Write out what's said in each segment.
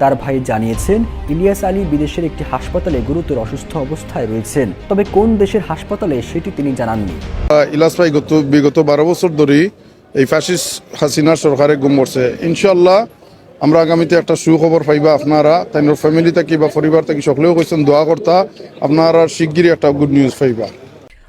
তার ভাই জানিয়েছেন, ইলিয়াস আলী বিদেশের একটি হাসপাতালে গুরুতর অসুস্থ অবস্থায় রয়েছেন। তবে কোন দেশের হাসপাতালে সেটি তিনি জানাননি। ইলাস ভাই গত, বিগত বারো বছর ধরে এই ফ্যাসিস হাসিনার সরকারে গুম করছে। ইনশাল্লাহ আমরা আগামীতে একটা সুখবর পাইবা আপনারা তাই ফ্যামিলি থাকি বা পরিবার থাকি সকলেও কইছেন দোয়া করতা, আপনারা শিগগিরই একটা গুড নিউজ পাইবা।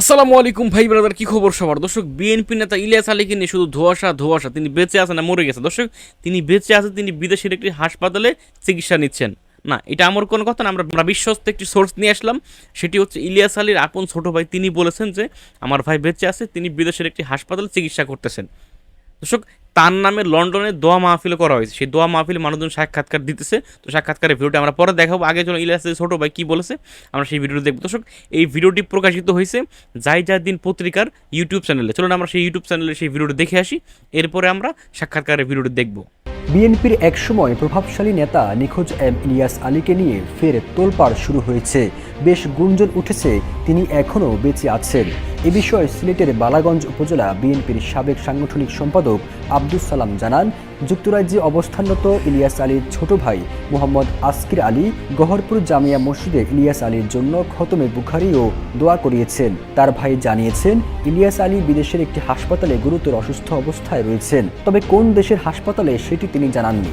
আসসালামু আলাইকুম ভাই ব্রাদার, কি খবর সবার? দর্শক, বিএনপি নেতা ইলিয়াস আলীকে নিয়ে শুধু ধোয়াশা ধোয়াশা, তিনি বেঁচে আছেন না, মরে গেছে। দর্শক, তিনি বেঁচে আছেন, তিনি বিদেশের একটি হাসপাতালে চিকিৎসা নিচ্ছেন। না, এটা আমার কোনো কথা না, আমরা বিশ্বস্ত একটি সোর্স নিয়ে আসলাম। সেটি হচ্ছে ইলিয়াস আলীর আপন ছোট ভাই, তিনি বলেছেন যে, আমার ভাই বেঁচে আছে, তিনি বিদেশের একটি হাসপাতালে চিকিৎসা করতেছেন। দর্শক, তার নামে লন্ডনে দোয়া মাহফিল করা হয়েছে। সেই দোয়া মাহফিলে মানুষজন সাক্ষাৎকার দিতেছে। তো সাক্ষাৎকারের ভিডিওটা আমরা পরে দেখাবো। আগে চলো ইলিয়াসের ছোট ভাই কি বলেছে, আমরা সেই ভিডিওটি দেখব। দর্শক, এই ভিডিওটি প্রকাশিত হয়েছে যাই যা দিন পত্রিকার ইউটিউব চ্যানেলে। চলুন আমরা সেই ইউটিউব চ্যানেলে সেই ভিডিওটি দেখে আসি। এরপরে আমরা সাক্ষাৎকারের ভিডিওটি দেখব। বিএনপির একসময় প্রভাবশালী নেতা নিখোঁজ এম ইলিয়াস আলীকে নিয়ে ফের তোলপাড় শুরু হয়েছে। বেশ গুঞ্জন উঠেছে, তিনি এখনও বেঁচে আছেন। এ বিষয়ে সিলেটের বালাগঞ্জ উপজেলা বিএনপির সাবেক সাংগঠনিক সম্পাদক আব্দুস সালাম জানান, যুক্তরাজ্যে অবস্থানরত ইলিয়াস আলীর ছোট ভাই মোহাম্মদ আসকির আলী গহরপুর জামিয়া মসজিদে ইলিয়াস আলীর জন্য খতমে বুখারি ও দোয়া করিয়েছেন। তার ভাই জানিয়েছেন, ইলিয়াস আলী বিদেশের একটি হাসপাতালে গুরুতর অসুস্থ অবস্থায় রয়েছেন। তবে কোন দেশের হাসপাতালে সেটি তিনি জানাননি।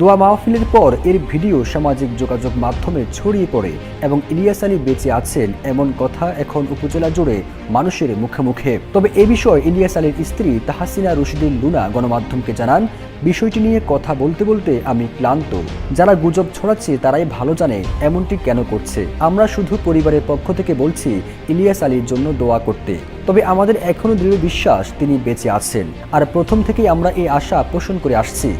দোয়া মাহফিলের পর এর ভিডিও সামাজিক যোগাযোগ মাধ্যমে ছড়িয়ে পড়ে এবং ইলিয়াস আলী বেঁচে আছেন এমন কথা এখন উপজেলা জুড়ে মানুষের মুখে মুখে। তবে এ বিষয়ে ইলিয়াস আলীর স্ত্রী তাহাসিনা রশিদুল লুনা গণমাধ্যমকে জানান, বিষয়টি নিয়ে কথা বলতে বলতে আমি ক্লান্ত। যারা গুজব ছড়াচ্ছে তারাই ভালো জানে এমনটি কেন করছে। আমরা শুধু পরিবারের পক্ষ থেকে বলছি ইলিয়াস আলীর জন্য দোয়া করতে। তবে আমাদের এখনও দৃঢ় বিশ্বাস তিনি বেঁচে আছেন। আর প্রথম থেকেই আমরা এই আশা পোষণ করে আসছি।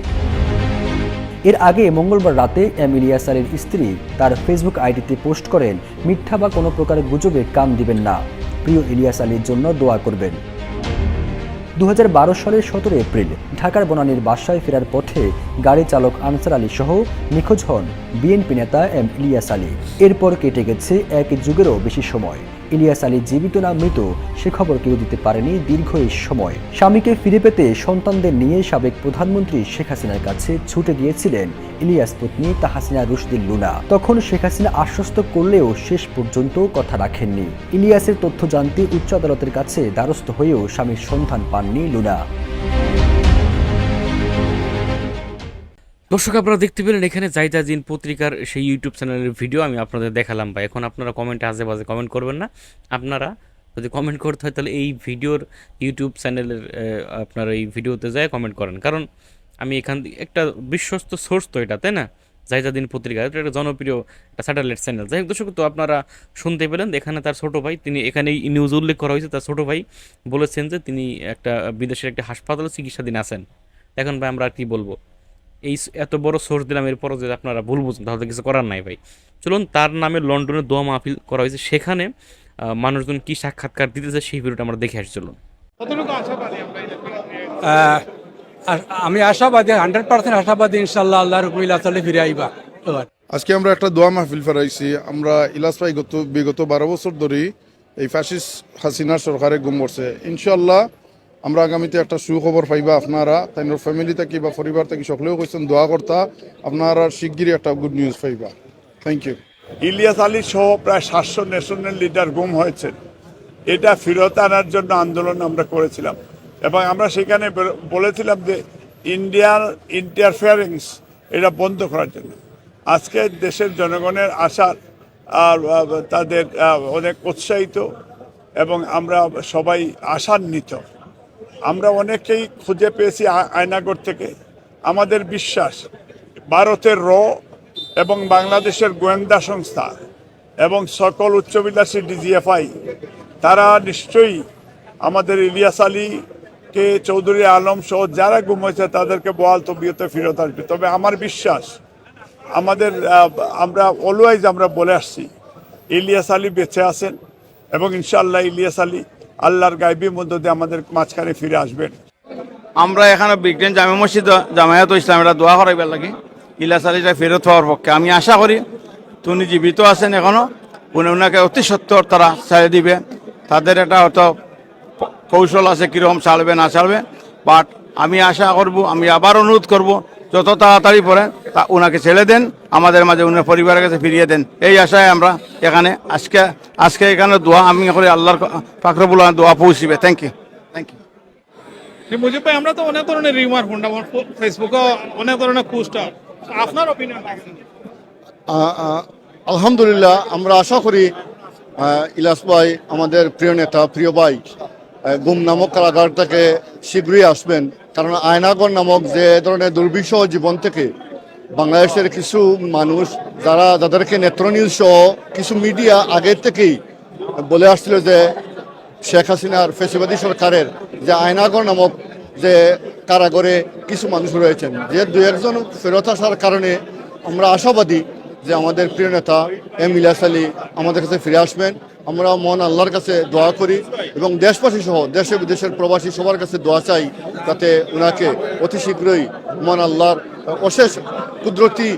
এর আগে মঙ্গলবার রাতে এম সারের স্ত্রী তার ফেসবুক আইডিতে পোস্ট করেন, মিথ্যা বা কোনো প্রকার গুজবে কান দিবেন না। প্রিয় ইলিয়াস আলীর জন্য দোয়া করবেন। দু হাজার বারো সালের সতেরো এপ্রিল ঢাকার বনানীর বাসায় ফেরার পথে গাড়ি চালক আনসার আলী সহ নিখোঁজ হন বিএনপি নেতা এম ইলিয়াস আলী। এরপর কেটে গেছে এক যুগেরও বেশি সময়। ইলিয়াস আলী জীবিত না মৃত, সে খবর কেউ দিতে পারেনি দীর্ঘ এই সময়। স্বামীকে ফিরে পেতে সন্তানদের নিয়ে সাবেক প্রধানমন্ত্রী শেখ হাসিনার কাছে ছুটে গিয়েছিলেন ইলিয়াস পত্নী তাহাসিনা রুশদিন লুনা। তখন শেখ হাসিনা আশ্বস্ত করলেও শেষ পর্যন্ত কথা রাখেননি। ইলিয়াসের তথ্য জানতে উচ্চ আদালতের কাছে দ্বারস্থ হয়েও স্বামীর সন্ধান পাননি লুনা। দর্শক, আপনারা দেখতে পেলেন এখানে জাইজা জিন পত্রিকার সেই ইউটিউব চ্যানেলের ভিডিও আমি আপনাদের দেখালাম বা এখন আপনারা কমেন্টে আজে বাজে কমেন্ট করবেন না। আপনারা যদি কমেন্ট করতে হয়, তাহলে এই ভিডিওর ইউটিউব চ্যানেলের আপনারা এই ভিডিওতে যায় কমেন্ট করেন। কারণ আমি এখান একটা বিশ্বস্ত সোর্স তো এটা, তাই না? জাইজা দিন পত্রিকা, এটা একটা জনপ্রিয় একটা স্যাটেলাইট চ্যানেল। যাই হোক, দর্শক, তো আপনারা শুনতে পেলেন, এখানে তার ছোট ভাই, তিনি এখানে এই নিউজ উল্লেখ করা হয়েছে, তার ছোট ভাই বলেছেন যে তিনি একটা বিদেশের একটা হাসপাতালে চিকিৎসাধীন আছেন। এখন ভাই, আমরা আর কি বলব। এই এত বড় সোর্স দিলাম এরপরও যদি আপনারা ভুল বুঝুন তাহলে কিছু করার নাই ভাই। চলুন তার নামে লন্ডনে দোয়া মাহফিল করা হয়েছে। সেখানে মানুষজন কি সাক্ষাৎকার দিতেছে সেই ভিডিওটা আমরা দেখে আসি চলুন। আমি আশাবাদী হান্ড্রেড পার্সেন্ট আশাবাদী ইনশাল্লাহ আল্লাহ রকমিল আসলে ফিরে আইবা। আজকে আমরা একটা দোয়া মাহফিল ফেরাইছি। আমরা ইলাস ভাই গত বিগত বারো বছর ধরে এই ফ্যাসিস হাসিনার সরকারে গুম করছে। ইনশাল্লাহ আমরা আগামীতে একটা সুখবর পাইবা আপনারা তাই ফ্যামিলি থাকি বা পরিবার থাকি সকলেও কইছেন দোয়া করতা আপনারা শিগগিরই একটা গুড নিউজ পাইবা। থ্যাংক ইউ ইলিয়াস আলী সহ প্রায় সাতশো ন্যাশনাল লিডার গুম হয়েছে এটা ফেরত আনার জন্য আন্দোলন আমরা করেছিলাম। এবং আমরা সেখানে বলেছিলাম যে ইন্ডিয়ার ইন্টারফিয়ারেন্স এটা বন্ধ করার জন্য। আজকে দেশের জনগণের আশার আর তাদের অনেক উৎসাহিত এবং আমরা সবাই আশান্বিত। আমরা অনেকেই খুঁজে পেয়েছি আয়নাগর থেকে। আমাদের বিশ্বাস, ভারতের র এবং বাংলাদেশের গোয়েন্দা সংস্থা এবং সকল উচ্চবিলাসী ডিজিএফআই, তারা নিশ্চয়ই আমাদের ইলিয়াস আলীকে, চৌধুরী আলম সহ যারা গুম হয়েছে তাদেরকে বহাল তবিয়তে ফেরত আসবে। তবে আমার বিশ্বাস, আমাদের আমরা অলওয়াইজ আমরা বলে আসছি, ইলিয়াস আলী বেঁচে আছেন এবং ইনশাআল্লাহ ইলিয়াস আলী আল্লাহর গাইবীর মধ্য দিয়ে আমাদের মাঝখানে ফিরে আসবেন। আমরা এখানে বিজ্ঞান জামে মসজিদ, জামায়াত ইসলাম এটা দোয়া করাইবার লাগে। ইলাস আলীটা ফেরত হওয়ার পক্ষে। আমি আশা করি তুমি জীবিত আছেন এখনও, উনি ওনাকে অতি সত্তর তারা ছেড়ে দিবে। তাদের একটা হয়তো কৌশল আছে, কীরকম ছাড়বে, না ছাড়বে। বাট আমি আশা করব, আমি আবার অনুরোধ করব যত তাড়াতাড়ি পরে তা ওনাকে ছেড়ে দেন আমাদের মাঝে উনার পরিবারের কাছে ফিরিয়ে দেন। এই আশায় আমরা এখানে আজকে আজকে এখানে দোয়া আমি করি আল্লাহর ফাকরবুল দোয়া পৌঁছিবে। থ্যাংক ইউ থ্যাংক ইউ যে মুজিব ভাই আমরা তো অনেক ধরনের রিমার শুনলাম ফেসবুকে অনেক ধরনের পোস্টার আপনার অপিনিয়ন আ- আ- আলহামদুলিল্লাহ আমরা আশা করি ইলাস ভাই আমাদের প্রিয় নেতা প্রিয় ভাই গুম নামক কারাগার থেকে শীঘ্রই আসবেন। কারণ আয়নাগর নামক যে ধরনের দুর্বিষহ জীবন থেকে বাংলাদেশের কিছু মানুষ যারা, যাদেরকে নেত্রনীল সহ কিছু মিডিয়া আগের থেকেই বলে আসছিল যে শেখ হাসিনার ফেসিবাদী সরকারের যে আয়নাগর নামক যে কারাগরে কিছু মানুষ রয়েছেন, যে দু একজন ফেরত আসার কারণে আমরা আশাবাদী যে আমাদের প্রিয় নেতা এম ইলিয়াস আলী আমাদের কাছে ফিরে আসবেন। আমরা মন আল্লাহর কাছে দোয়া করি এবং দেশবাসী সহ দেশে বিদেশের প্রবাসী সবার কাছে দোয়া চাই যাতে ওনাকে অতি শীঘ্রই মন আল্লাহর অশেষ কুদরতি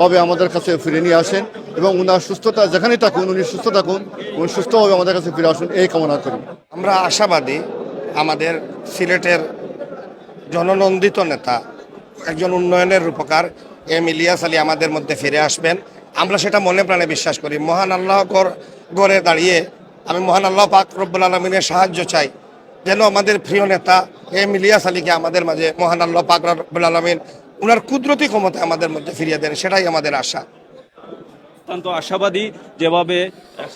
ভাবে আমাদের কাছে ফিরে নিয়ে আসেন এবং ওনার সুস্থতা যেখানেই থাকুন, উনি সুস্থ থাকুন, উনি সুস্থভাবে আমাদের কাছে ফিরে আসুন, এই কামনা করি। আমরা আশাবাদী আমাদের সিলেটের জননন্দিত নেতা, একজন উন্নয়নের রূপকার এম ইলিয়াস আলী আমাদের মধ্যে ফিরে আসবেন। আমরা সেটা মনে প্রাণে বিশ্বাস করি। মহান আল্লাহ গড়ে দাঁড়িয়ে আমি মহান আল্লাহ পাক রব্বুল আলমিনের সাহায্য চাই। যেন আমাদের প্রিয় নেতা এম ইলিয়াস আলীকে আমাদের মাঝে মহান আল্লাহ পাক রব্বুল আলমিন ওনার কুদরতি ক্ষমতা আমাদের মধ্যে ফিরিয়ে দেন, সেটাই আমাদের আশা। অত্যন্ত আশাবাদী যেভাবে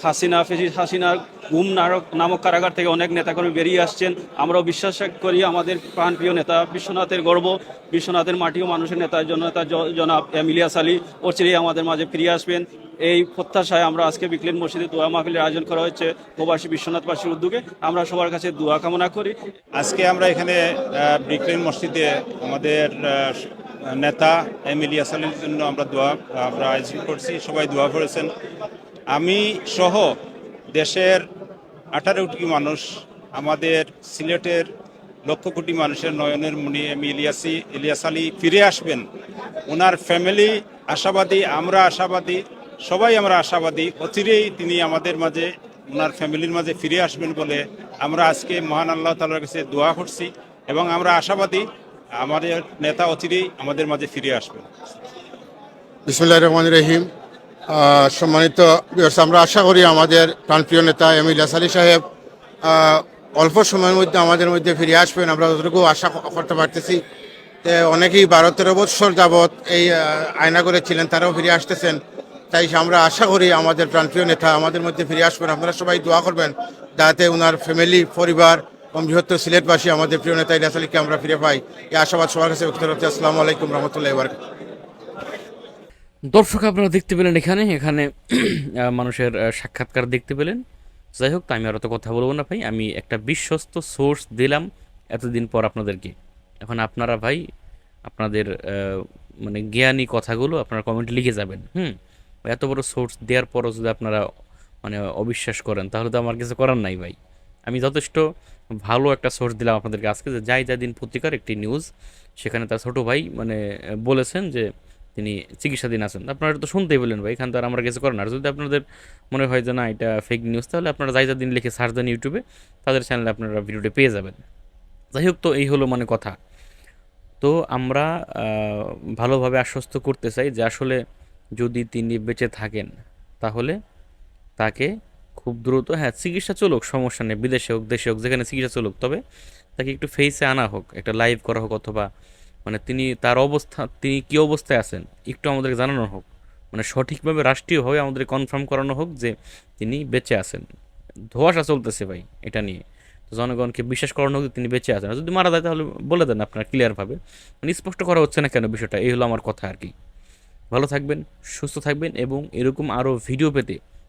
হাসিনা, ফেসিস হাসিনার গুম নারক নামক কারাগার থেকে অনেক নেতাকর্মী বেরিয়ে আসছেন। আমরাও বিশ্বাস করি আমাদের প্রাণপ্রিয় নেতা বিশ্বনাথের গর্ব। বিশ্বনাথের মাটি ও মানুষের নেতা, জননেতা জনাব এম ইলিয়াস আলী অচিরেই আমাদের মাঝে ফিরে আসবেন। এই প্রত্যাশায় আমরা আজকে বিকলিন মসজিদে দোয়া মাহফিলের আয়োজন করা হয়েছে প্রবাসী বিশ্বনাথবাসীর উদ্যোগে। আমরা সবার কাছে দোয়া কামনা করি। আজকে আমরা এখানে ব্রিকলেন মসজিদে আমাদের নেতা এম ইলিয়াস আলীর জন্য আমরা দোয়া, আমরা আয়োজন করছি, সবাই দোয়া করেছেন। আমি সহ দেশের আঠারো কোটি মানুষ, আমাদের সিলেটের লক্ষ কোটি মানুষের নয়নের মুনি এম ইলিয়াসি, ইলিয়াস আলী ফিরে আসবেন। ওনার ফ্যামিলি আশাবাদী, আমরা আশাবাদী, সবাই আমরা আশাবাদী। অচিরেই তিনি আমাদের মাঝে, ওনার ফ্যামিলির মাঝে ফিরে আসবেন বলে আমরা আজকে মহান আল্লাহ তালার কাছে দোয়া করছি এবং আমরা আশাবাদী আমাদের নেতা অচিরেই আমাদের মাঝে ফিরে আসবেন। বিসমুল্লাহ রহমান রহিম। সম্মানিত আমরা আশা করি আমাদের প্রাণপ্রিয় নেতা এম ইলিয়াস আলী সাহেব অল্প সময়ের মধ্যে আমাদের মধ্যে ফিরে আসবেন। আমরা যতটুকু আশা করতে পারতেছি অনেকেই বারো তেরো বৎসর যাবৎ এই আয়না করে ছিলেন, তারাও ফিরে আসতেছেন। তাই আমরা আশা করি আমাদের প্রাণপ্রিয় নেতা আমাদের মধ্যে ফিরে আসবেন। আপনারা সবাই দোয়া করবেন যাতে ওনার ফ্যামিলি পরিবার এবং বৃহত্তর সিলেটবাসী, আমাদের প্রিয় নেতা ইলিয়াস আলীকে আমরা ফিরে পাই। এই আশাবাদ সবার কাছে ব্যক্ত করতে আসসালামু আলাইকুম রহমতুল্লাহ বারকাত দর্শক, আপনারা দেখতে পেলেন এখানে এখানে মানুষের সাক্ষাৎকার দেখতে পেলেন। যাই হোক তা আমি আর অত কথা বলব না ভাই, আমি একটা বিশ্বস্ত সোর্স দিলাম এতদিন পর আপনাদেরকে। এখন আপনারা ভাই, আপনাদের মানে জ্ঞানী কথাগুলো আপনারা কমেন্টে লিখে যাবেন, হুম? এত বড় সোর্স দেওয়ার পরও যদি আপনারা মানে অবিশ্বাস করেন, তাহলে তো আমার কিছু করার নাই ভাই। আমি যথেষ্ট ভালো একটা সোর্স দিলাম আপনাদেরকে আজকে যে যাই যা দিন পত্রিকার একটি নিউজ সেখানে তার ছোটো ভাই মানে বলেছেন যে তিনি চিকিৎসাধীন আছেন। আপনারা তো শুনতেই বললেন ভাই, এখান তো আর আমরা কিছু করেন আর যদি আপনাদের মনে হয় যে না, এটা ফেক নিউজ তাহলে আপনারা যাই যা দিন লিখে সার্চ দেন ইউটিউবে, তাদের চ্যানেলে আপনারা ভিডিওটা পেয়ে যাবেন। যাই হোক তো, এই হলো মানে কথা। তো আমরা ভালোভাবে আশ্বস্ত করতে চাই যে আসলে যদি তিনি বেঁচে থাকেন, তাহলে তাকে খুব দ্রুত। হ্যাঁ চিকিৎসা চলুক, সমস্যা নেই, বিদেশে হোক, দেশে হোক, যেখানে চিকিৎসা চলুক। তবে তাকে একটু ফেসে আনা হোক, একটা লাইভ করা হোক অথবা মানে তিনি তার অবস্থা, তিনি কী অবস্থায় আছেন, একটু আমাদেরকে জানানো হোক। মানে সঠিকভাবে রাষ্ট্রীয়ভাবে আমাদের কনফার্ম করানো হোক যে তিনি বেঁচে আছেন। ধোয়াশা চলতেছে ভাই, এটা নিয়ে। তো জনগণকে বিশ্বাস করানো হোক তিনি বেঁচে আছেন। যদি মারা যায় তাহলে বলে দেন আপনার ক্লিয়ারভাবে মানে স্পষ্ট করা হচ্ছে না কেন বিষয়টা? এই হলো আমার কথা আর কি। ভালো থাকবেন, সুস্থ থাকবেন এবং এরকম আরও ভিডিও পেতে